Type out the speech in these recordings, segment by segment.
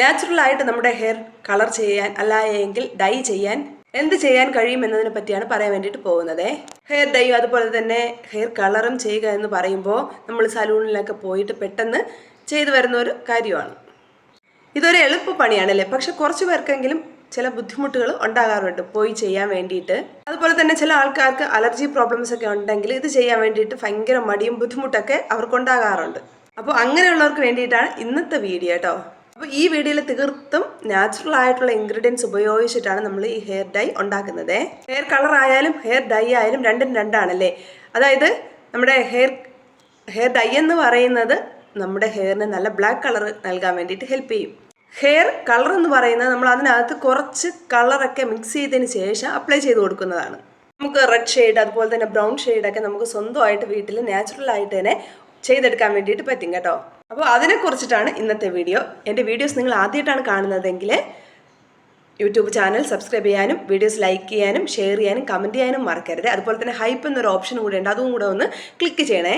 നാച്ചുറലായിട്ട് നമ്മുടെ hair colour ചെയ്യാൻ അല്ലായെങ്കിൽ ഡൈ ചെയ്യാൻ എന്ത് ചെയ്യാൻ കഴിയും എന്നതിനെ പറ്റിയാണ് പറയാൻ വേണ്ടിയിട്ട് പോകുന്നത്. ഹെയർ ഡൈയും അതുപോലെ തന്നെ ഹെയർ കളറും ചെയ്യുക എന്ന് പറയുമ്പോൾ നമ്മൾ സലൂണിലൊക്കെ പോയിട്ട് പെട്ടെന്ന് ചെയ്തു വരുന്ന ഒരു കാര്യമാണ്. ഇതൊരു എളുപ്പ പണിയാണല്ലേ പക്ഷെ കുറച്ച് പേർക്കെങ്കിലും ചില ബുദ്ധിമുട്ടുകൾ ഉണ്ടാകാറുണ്ട് പോയി ചെയ്യാൻ വേണ്ടിയിട്ട്. അതുപോലെ തന്നെ ചില ആൾക്കാർക്ക് അലർജി പ്രോബ്ലംസ് ഒക്കെ ഉണ്ടെങ്കിൽ ഇത് ചെയ്യാൻ വേണ്ടിയിട്ട് ഭയങ്കര മടിയും ബുദ്ധിമുട്ടൊക്കെ അവർക്ക് ഉണ്ടാകാറുണ്ട്. അപ്പോൾ അങ്ങനെയുള്ളവർക്ക് വേണ്ടിയിട്ടാണ് ഇന്നത്തെ വീഡിയോ കേട്ടോ അപ്പോൾ ഈ വീഡിയോയിൽ തീർത്തും നാച്ചുറൽ ആയിട്ടുള്ള ഇൻഗ്രീഡിയൻസ് ഉപയോഗിച്ചിട്ടാണ് നമ്മൾ ഈ ഹെയർ ഡൈ ഉണ്ടാക്കുന്നത്. ഹെയർ കളർ ആയാലും ഹെയർ ഡൈ ആയാലും രണ്ടും രണ്ടാണല്ലേ? അതായത് നമ്മുടെ ഹെയർ ഹെയർ ഡൈ എന്ന് പറയുന്നത് നമ്മുടെ ഹെയറിന് നല്ല ബ്ലാക്ക് കളർ നൽകാൻ വേണ്ടിയിട്ട് ഹെൽപ്പ് ചെയ്യും. ഹെയർ കളർ എന്ന് പറയുന്നത് നമ്മൾ അതിനകത്ത് കുറച്ച് കളറൊക്കെ മിക്സ് ചെയ്തതിന് ശേഷം അപ്ലൈ ചെയ്ത് കൊടുക്കുന്നതാണ്. നമുക്ക് റെഡ് ഷെയ്ഡ് അതുപോലെ തന്നെ ബ്രൗൺ ഷെയ്ഡൊക്കെ നമുക്ക് സ്വന്തമായിട്ട് വീട്ടിൽ നാച്ചുറൽ ആയിട്ട് തന്നെ ചെയ്തെടുക്കാൻ വേണ്ടിയിട്ട് പറ്റും കേട്ടോ. അപ്പോൾ അതിനെക്കുറിച്ചിട്ടാണ് ഇന്നത്തെ വീഡിയോ. എന്റെ വീഡിയോസ് നിങ്ങൾ ആദ്യമായിട്ടാണ് കാണുന്നതെങ്കിൽ യൂട്യൂബ് ചാനൽ സബ്സ്ക്രൈബ് ചെയ്യാനും വീഡിയോസ് ലൈക്ക് ചെയ്യാനും ഷെയർ ചെയ്യാനും കമന്റ് ചെയ്യാനും മറക്കരുത്. അതുപോലെ തന്നെ ഹൈപ്പ് എന്നൊരു ഓപ്ഷൻ കൂടെ ഉണ്ട്. അതും കൂടെ ഒന്ന് ക്ലിക്ക് ചെയ്യണേ.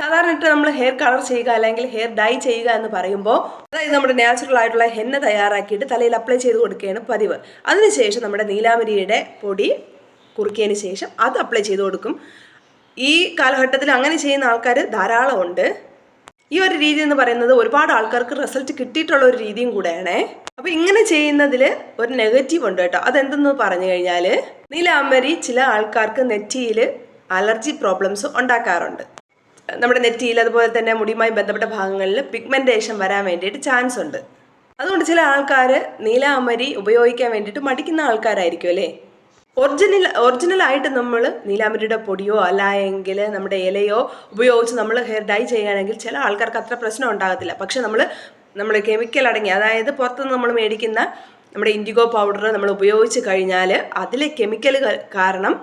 സാധാരണയായിട്ട് നമ്മൾ ഹെയർ കളർ ചെയ്യുക അല്ലെങ്കിൽ ഹെയർ ഡൈ ചെയ്യുക എന്ന് പറയുമ്പോൾ അതായത് നമ്മുടെ നാച്ചുറൽ ആയിട്ടുള്ള ഹെന്ന തയ്യാറാക്കിയിട്ട് തലയിൽ അപ്ലൈ ചെയ്ത് കൊടുക്കുകയാണ് പതിവ്. അതിനുശേഷം നമ്മുടെ നീലാമരിയുടെ പൊടി കുറുക്കിയതിന് ശേഷം അത് അപ്ലൈ ചെയ്ത് കൊടുക്കും. ഈ കാലഘട്ടത്തിൽ അങ്ങനെ ചെയ്യുന്ന ആൾക്കാർ ധാരാളമുണ്ട് ഈ ഒരു രീതി എന്ന് പറയുന്നത് ഒരുപാട് ആൾക്കാർക്ക് റിസൾട്ട് കിട്ടിയിട്ടുള്ള ഒരു രീതിയും കൂടെയാണ്. അപ്പോൾ ഇങ്ങനെ ചെയ്യുന്നതിൽ ഒരു നെഗറ്റീവ് ഉണ്ട് കേട്ടോ. അതെന്തെന്ന് പറഞ്ഞു കഴിഞ്ഞാൽ നീലാമ്പരി ചില ആൾക്കാർക്ക് നെറ്റിയിൽ അലർജി പ്രോബ്ലംസ് ഉണ്ടാക്കാറുണ്ട്. നമ്മുടെ നെറ്റിയിൽ അതുപോലെ തന്നെ മുടിയുമായി ബന്ധപ്പെട്ട ഭാഗങ്ങളിൽ പിഗ്മെന്റേഷൻ വരാൻ വേണ്ടിയിട്ട് ചാൻസ് ഉണ്ട്. അതുകൊണ്ട് ചില ആൾക്കാർ നീലാമരി ഉപയോഗിക്കാൻ വേണ്ടിയിട്ട് മടിക്കുന്ന ആൾക്കാരായിരിക്കും അല്ലേ? ഒറിജിനൽ ഒറിജിനൽ ആയിട്ട് നമ്മൾ നീലാമരിയുടെ പൊടിയോ അല്ലായെങ്കിൽ നമ്മുടെ ഇലയോ ഉപയോഗിച്ച് നമ്മൾ ഹെയർ ഡൈ ചെയ്യുകയാണെങ്കിൽ ചില ആൾക്കാർക്ക് അത്ര പ്രശ്നം ഉണ്ടാകത്തില്ല. പക്ഷെ നമ്മൾ നമ്മൾ കെമിക്കൽ അടങ്ങി അതായത് പുറത്തുനിന്ന് നമ്മൾ മേടിക്കുന്ന നമ്മുടെ ഇൻഡിഗോ പൗഡർ നമ്മൾ ഉപയോഗിച്ച് കഴിഞ്ഞാൽ അതിലെ കെമിക്കൽ കാരണം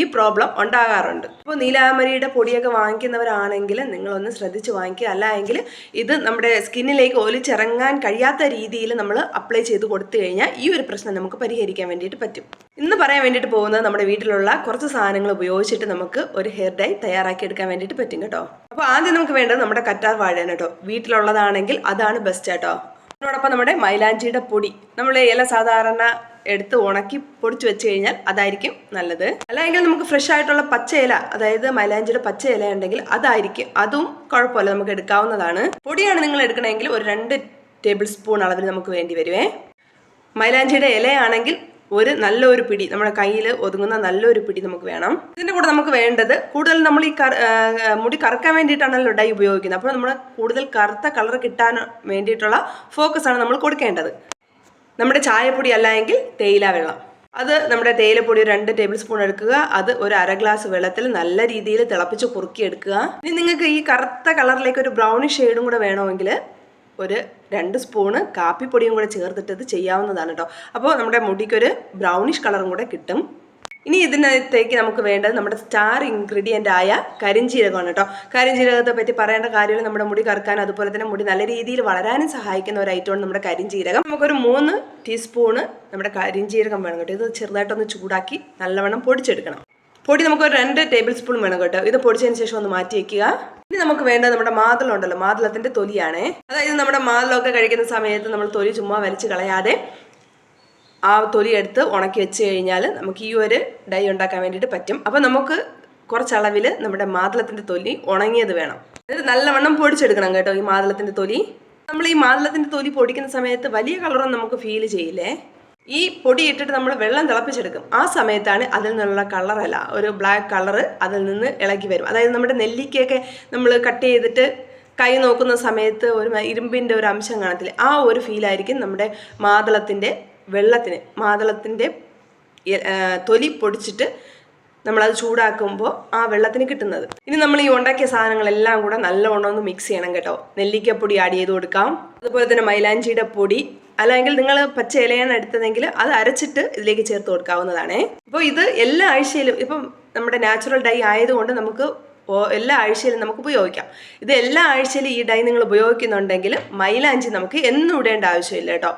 ഈ പ്രോബ്ലം ഉണ്ടാകാറുണ്ട്. അപ്പോൾ നീലാമരിയുടെ പൊടിയൊക്കെ വാങ്ങിക്കുന്നവരാണെങ്കിൽ നിങ്ങളൊന്ന് ശ്രദ്ധിച്ച് വാങ്ങിക്കുക. അല്ല എങ്കിൽ ഇത് നമ്മുടെ സ്കിന്നിലേക്ക് ഒലിച്ചിറങ്ങാൻ കഴിയാത്ത രീതിയിൽ നമ്മൾ അപ്ലൈ ചെയ്ത് കൊടുത്തു കഴിഞ്ഞാൽ ഈ ഒരു പ്രശ്നം നമുക്ക് പരിഹരിക്കാൻ വേണ്ടിയിട്ട് പറ്റും. ഇന്ന് പറയാൻ വേണ്ടിയിട്ട് പോകുന്നത് നമ്മുടെ വീട്ടിലുള്ള കുറച്ച് സാധനങ്ങൾ ഉപയോഗിച്ചിട്ട് നമുക്ക് ഒരു ഹെയർ ഡൈ തയ്യാറാക്കി എടുക്കാൻ വേണ്ടിയിട്ട് പറ്റും കേട്ടോ. അപ്പോൾ ആദ്യം നമുക്ക് വേണ്ടത് നമ്മുടെ കറ്റാർ വാഴയാണ് കേട്ടോ. വീട്ടിലുള്ളതാണെങ്കിൽ അതാണ് ബെസ്റ്റ് കേട്ടോ അതിനോടൊപ്പം നമ്മുടെ മൈലാഞ്ചിയുടെ പൊടി. നമ്മൾ ഇല സാധാരണ എടുത്ത് ഉണക്കി പൊടിച്ചു വെച്ച് കഴിഞ്ഞാൽ അതായിരിക്കും നല്ലത്. അല്ലെങ്കിൽ നമുക്ക് ഫ്രഷ് ആയിട്ടുള്ള പച്ച ഇല അതായത് മൈലാഞ്ചിയുടെ പച്ച ഇല ഉണ്ടെങ്കിൽ അതായിരിക്കും അതും കുഴപ്പമില്ല നമുക്ക് എടുക്കാവുന്നതാണ്. പൊടിയാണ് നിങ്ങൾ എടുക്കണമെങ്കിൽ ഒരു രണ്ട് ടേബിൾ സ്പൂൺ അളവിൽ നമുക്ക് വേണ്ടി വരുവേ. മൈലാഞ്ചിയുടെ ഇലയാണെങ്കിൽ ഒരു നല്ലൊരു പിടി നമ്മുടെ കയ്യിൽ ഒതുങ്ങുന്ന നല്ലൊരു പിടി നമുക്ക് വേണം. ഇതിന്റെ കൂടെ നമുക്ക് വേണ്ടത് കൂടുതൽ നമ്മൾ ഈ മുടി കറക്കാൻ വേണ്ടിയിട്ടാണല്ലോ ഡൈ ഉപയോഗിക്കുന്നത്. അപ്പോൾ നമ്മൾ കൂടുതൽ കറുത്ത കളർ കിട്ടാൻ വേണ്ടിയിട്ടുള്ള ഫോക്കസ് ആണ് നമ്മൾ കൊടുക്കേണ്ടത്. നമ്മുടെ ചായപ്പൊടി അല്ല എങ്കിൽ തേയില വെള്ളം. അത് നമ്മുടെ തേയിലപ്പൊടി രണ്ട് ടേബിൾ സ്പൂൺ എടുക്കുക. അത് ഒരു അര ഗ്ലാസ് വെള്ളത്തിൽ നല്ല രീതിയിൽ തിളപ്പിച്ച് കുറുക്കി എടുക്കുക ഇനി നിങ്ങൾക്ക് ഈ കറുത്ത കളറിലേക്ക് ഒരു ബ്രൗണിഷ് ഷെയ്ഡും കൂടെ വേണമെങ്കിൽ ഒരു രണ്ട് സ്പൂണ് കാപ്പിപ്പൊടിയും കൂടെ ചേർത്തിട്ട് ഇത് ചെയ്യാവുന്നതാണ് കേട്ടോ അപ്പോൾ നമ്മുടെ മുടിക്കൊരു ബ്രൗണിഷ് കളറും കൂടെ കിട്ടും. ഇനി ഇതിനകത്തേക്ക് നമുക്ക് വേണ്ടത് നമ്മുടെ സ്റ്റാർ ഇൻഗ്രീഡിയന്റ് ആയ കരിഞ്ജീരകമാണ് കേട്ടോ. കരിഞ്ജീരകത്തെ പറ്റി പറയേണ്ട കാര്യമില്ല. നമ്മുടെ മുടി കറക്കാൻ അതുപോലെ തന്നെ മുടി നല്ല രീതിയിൽ വളരാനും സഹായിക്കുന്ന ഒരു ഐറ്റമാണ് നമ്മുടെ കരിഞ്ജീരകം നമുക്കൊരു മൂന്ന് ടീസ്പൂണ് നമ്മുടെ കരിഞ്ജീരകം വേണം കേട്ടോ. ഇത് ചെറുതായിട്ടൊന്ന് ചൂടാക്കി നല്ലവണ്ണം പൊടിച്ചെടുക്കണം. പൊടി നമുക്ക് ഒരു രണ്ട് ടേബിൾ സ്പൂൺ വേണം കേട്ടോ. ഇത് പൊടിച്ചതിന് ശേഷം ഒന്ന് മാറ്റി വയ്ക്കുക ഇനി നമുക്ക് വേണ്ടത് നമ്മുടെ മാതളം ഉണ്ടല്ലോ. മാതളത്തിന്റെ തൊലിയാണേ. അതായത് നമ്മുടെ മാതളമൊക്കെ കഴിക്കുന്ന സമയത്ത് നമ്മൾ തൊലി ചുമ്മാ വലിച്ചു കളയാതെ ആ തൊലി എടുത്ത് ഉണക്കി വെച്ച് കഴിഞ്ഞാൽ നമുക്ക് ഈ ഒരു ഡൈ ഉണ്ടാക്കാൻ വേണ്ടിയിട്ട് പറ്റും. അപ്പോൾ നമുക്ക് കുറച്ചളവിൽ നമ്മുടെ മാതളത്തിന്റെ തൊലി ഉണങ്ങിയത് വേണം. ഇത് നല്ലവണ്ണം പൊടിച്ചെടുക്കണം കേട്ടോ ഈ മാതളത്തിന്റെ തൊലി. നമ്മൾ ഈ മാതളത്തിന്റെ തൊലി പൊടിക്കുന്ന സമയത്ത് വലിയ കളറൊന്നും നമുക്ക് ഫീൽ ചെയ്യില്ലേ? ഈ പൊടി ഇട്ടിട്ട് നമ്മൾ വെള്ളം തിളപ്പിച്ചെടുക്കും. ആ സമയത്താണ് അതിൽ നിന്നുള്ള കളറല്ല ഒരു ബ്ലാക്ക് കളറ് അതിൽ നിന്ന് ഇളകി വരും. അതായത് നമ്മുടെ നെല്ലിക്കയൊക്കെ നമ്മൾ കട്ട് ചെയ്തിട്ട് കൈ നോക്കുന്ന സമയത്ത് ഒരു ഇരുമ്പിന്റെ ഒരു അംശം കാണത്തില്ല? ആ ഒരു ഫീലായിരിക്കും നമ്മുടെ മാതളത്തിന്റെ വെള്ളത്തിന് മാതളത്തിന്റെ തൊലി പൊടിച്ചിട്ട് നമ്മളത് ചൂടാക്കുമ്പോൾ ആ വെള്ളത്തിന് കിട്ടുന്നത്. ഇനി നമ്മൾ ഈ ഉണ്ടാക്കിയ സാധനങ്ങളെല്ലാം കൂടെ നല്ലവണ്ണം ഒന്ന് മിക്സ് ചെയ്യണം കേട്ടോ. നെല്ലിക്കപ്പൊടി ആഡ് ചെയ്ത് കൊടുക്കാം. അതുപോലെ തന്നെ മൈലാഞ്ചിയുടെ പൊടി. അല്ലെങ്കിൽ നിങ്ങൾ പച്ച ഇലയാണ് എടുത്തതെങ്കിൽ അത് അരച്ചിട്ട് ഇതിലേക്ക് ചേർത്ത് കൊടുക്കാവുന്നതാണേ. അപ്പോൾ ഇത് എല്ലാ ആഴ്ചയിലും ഇപ്പം നമ്മുടെ നാച്ചുറൽ ഡൈ ആയതുകൊണ്ട് നമുക്ക് എല്ലാ ആഴ്ചയിലും നമുക്ക് ഉപയോഗിക്കാം. ഇത് എല്ലാ ആഴ്ചയിലും ഈ ഡൈ നിങ്ങൾ ഉപയോഗിക്കുന്നുണ്ടെങ്കിൽ മൈലാഞ്ചി നമുക്ക് എന്നും ഇടേണ്ട ആവശ്യമില്ല കേട്ടോ.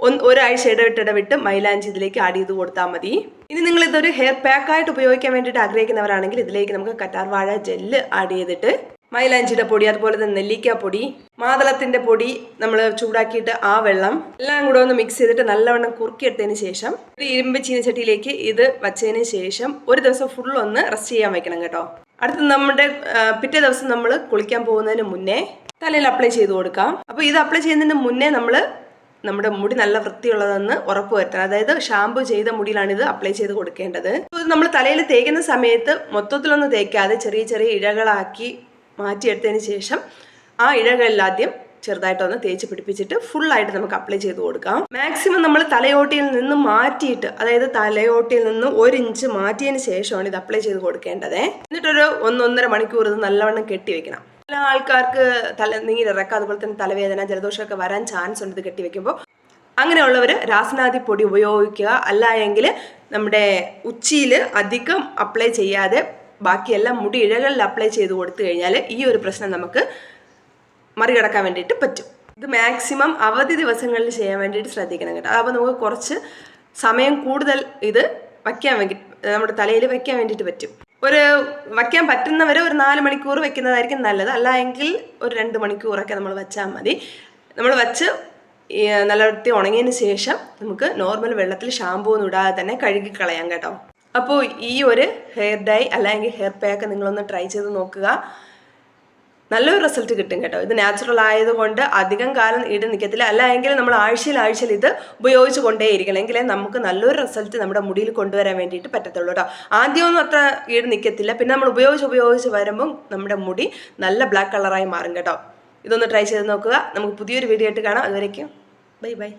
ഒന്ന് ഒരാഴ്ച ഇടവിട്ട് ഇടവിട്ട് മൈലാഞ്ചി ഇതിലേക്ക് ആഡ് ചെയ്ത് കൊടുത്താൽ മതി. ഇനി നിങ്ങൾ ഇതൊരു ഹെയർ പാക്ക് ആയിട്ട് ഉപയോഗിക്കാൻ വേണ്ടിയിട്ട് ആഗ്രഹിക്കുന്നവരാണെങ്കിൽ ഇതിലേക്ക് നമുക്ക് കറ്റാർ വാഴ ജെല്ല് ആഡ് ചെയ്തിട്ട് മൈലാഞ്ചിയുടെ പൊടി അതുപോലെ തന്നെ നെല്ലിക്ക പൊടി മാതളത്തിന്റെ പൊടി നമ്മൾ ചൂടാക്കിയിട്ട് ആ വെള്ളം എല്ലാം കൂടെ ഒന്ന് മിക്സ് ചെയ്തിട്ട് നല്ലവണ്ണം കുറുക്കിയെടുത്തതിന് ശേഷം ഒരു ഇരുമ്പ് ചീനച്ചട്ടിയിലേക്ക് ഇത് വച്ചതിന് ശേഷം ഒരു ദിവസം ഫുൾ ഒന്ന് റെസ്റ്റ് ചെയ്യാൻ വെക്കണം കേട്ടോ. അടുത്ത് നമ്മുടെ പിറ്റേ ദിവസം നമ്മൾ കുളിക്കാൻ പോകുന്നതിന് മുന്നേ തലയിൽ അപ്ലൈ ചെയ്ത് കൊടുക്കാം. അപ്പോൾ ഇത് അപ്ലൈ ചെയ്യുന്നതിന് മുന്നേ നമ്മൾ നമ്മുടെ മുടി നല്ല വൃത്തിയുള്ളതെന്ന് ഉറപ്പ് വരുത്തണം. അതായത് ഷാമ്പു ചെയ്ത മുടിയിലാണ് ഇത് അപ്ലൈ ചെയ്ത് കൊടുക്കേണ്ടത്. നമ്മൾ തലയിൽ തേക്കുന്ന സമയത്ത് മൊത്തത്തിലൊന്നും തേക്കാതെ ചെറിയ ചെറിയ ഇഴകളാക്കി മാറ്റിയെടുത്തതിന് ശേഷം ആ ഇഴകളിൽ ആദ്യം ചെറുതായിട്ടൊന്ന് തേച്ച് പിടിപ്പിച്ചിട്ട് ഫുള്ളായിട്ട് നമുക്ക് അപ്ലൈ ചെയ്ത് കൊടുക്കാം. മാക്സിമം നമ്മൾ തലയോട്ടിയിൽ നിന്ന് മാറ്റിയിട്ട് അതായത് തലയോട്ടിയിൽ നിന്ന് ഒരു ഇഞ്ച് മാറ്റിയതിന് ശേഷമാണ് ഇത് അപ്ലൈ ചെയ്ത് കൊടുക്കേണ്ടത്. എന്നിട്ടൊരു ഒന്നൊന്നര മണിക്കൂർ ഇത് നല്ലവണ്ണം കെട്ടി വെക്കണം. ചില ആൾക്കാർക്ക് തല നീരിറക്കം അതുപോലെ തന്നെ തലവേദന ജലദോഷമൊക്കെ വരാൻ ചാൻസ് ഉണ്ട് ഇത് കെട്ടി വെക്കുമ്പോൾ അങ്ങനെയുള്ളവർ രാസനാദി പൊടി ഉപയോഗിക്കുക. അല്ല എങ്കിൽ നമ്മുടെ ഉച്ചിയിൽ അധികം അപ്ലൈ ചെയ്യാതെ ബാക്കിയെല്ലാം മുടി ഇഴകളിൽ അപ്ലൈ ചെയ്ത് കൊടുത്തു കഴിഞ്ഞാൽ ഈ ഒരു പ്രശ്നം നമുക്ക് മറികടക്കാൻ വേണ്ടിയിട്ട് പറ്റും. ഇത് മാക്സിമം അവധി ദിവസങ്ങളിൽ ചെയ്യാൻ വേണ്ടിയിട്ട് ശ്രദ്ധിക്കണം കേട്ടോ. അപ്പോൾ നമുക്ക് കുറച്ച് സമയം കൂടുതൽ ഇത് വയ്ക്കാൻ വേണ്ടി നമ്മുടെ തലയിൽ വയ്ക്കാൻ വേണ്ടിയിട്ട് പറ്റും. ഒരു വയ്ക്കാൻ പറ്റുന്നവർ ഒരു നാല് മണിക്കൂർ വെക്കുന്നതായിരിക്കും നല്ലത്. അല്ല എങ്കിൽ ഒരു രണ്ട് മണിക്കൂറൊക്കെ നമ്മൾ വെച്ചാൽ മതി. നമ്മൾ വെച്ച് നല്ല വൃത്തി ഉണങ്ങിയതിന് ശേഷം നമുക്ക് നോർമൽ വെള്ളത്തിൽ ഷാമ്പൂ ഒന്നും ഇടാതെ തന്നെ കഴുകി കളയാം കേട്ടോ. അപ്പോൾ ഈ ഒരു ഹെയർ ഡൈ അല്ലെങ്കിൽ ഹെയർ പാക്ക് നിങ്ങളൊന്ന് ട്രൈ ചെയ്ത് നോക്കുക. നല്ലൊരു റിസൾട്ട് കിട്ടും കേട്ടോ. ഇത് നാച്ചുറൽ ആയതുകൊണ്ട് അധികം കാലം ഈട് നിൽക്കത്തില്ല അല്ല എങ്കിൽ നമ്മൾ ആഴ്ചയിൽ ആഴ്ചയിൽ ഇത് ഉപയോഗിച്ച് കൊണ്ടേയിരിക്കണം. എങ്കിലേ നമുക്ക് നല്ലൊരു റിസൾട്ട് നമ്മുടെ മുടിയിൽ കൊണ്ടുവരാൻ വേണ്ടിയിട്ട് പറ്റത്തുള്ളൂ കേട്ടോ. ആദ്യമൊന്നും അത്ര ഈട് നിൽക്കത്തില്ല പിന്നെ നമ്മൾ ഉപയോഗിച്ച് ഉപയോഗിച്ച് വരുമ്പം നമ്മുടെ മുടി നല്ല ബ്ലാക്ക് കളറായി മാറും കേട്ടോ. ഇതൊന്ന് ട്രൈ ചെയ്ത് നോക്കുക. നമുക്ക് പുതിയൊരു വീഡിയോ ആയിട്ട് കാണാം. അതുവരേക്കും. Bye bye